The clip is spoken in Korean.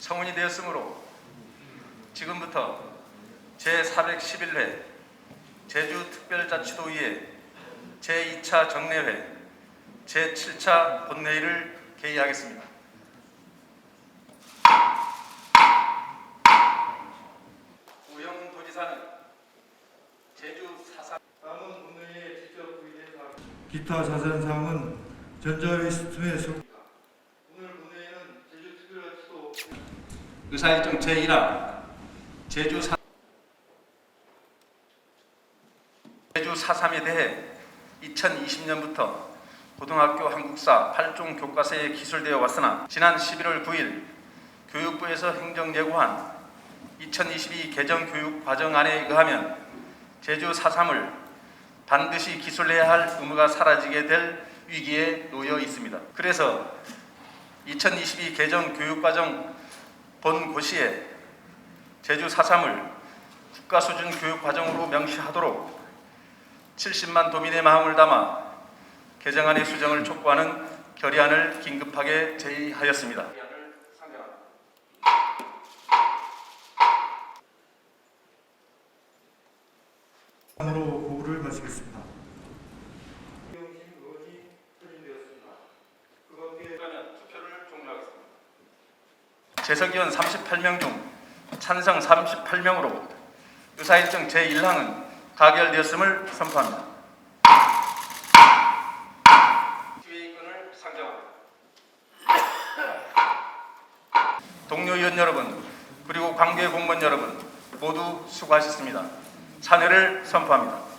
기술되었으므로 지금부터 제411회 제주특별자치도의회 제2차 정례회 제7차 본회의를 개의하겠습니다. 우영 도지사는 제주 사상 다음은 본회의에 직접 부의된 기타 사항은 전자의식통에 속 오늘 본회의는 제주특별자치도 의사일정 제1화 제주 사 제주 4.3에 대해 2020년부터 고등학교 한국사 8종 교과서에 기술되어 왔으나 지난 11월 9일 교육부에서 행정 예고한 2022 개정 교육 과정안에 의하면 제주 4.3을 반드시 기술해야 할 의무가 사라지게 될 위기에 놓여 있습니다. 그래서 2022 개정 교육과정 본 고시에 제주 4.3을 국가 수준 교육 과정으로 명시하도록 70만 도민의 마음을 담아 개정안의 수정을 촉구하는 결의안을 긴급하게 제의하였습니다. 으로 고부를 마치겠습니다. 재석위원 38명 중 찬성 38명으로 의사일정 제1항은 가결되었음을 선포합니다. 지휘권을 상정합니다. 동료 의원 여러분 그리고 관계 공무원 여러분 모두 수고하셨습니다. 찬회를 선포합니다.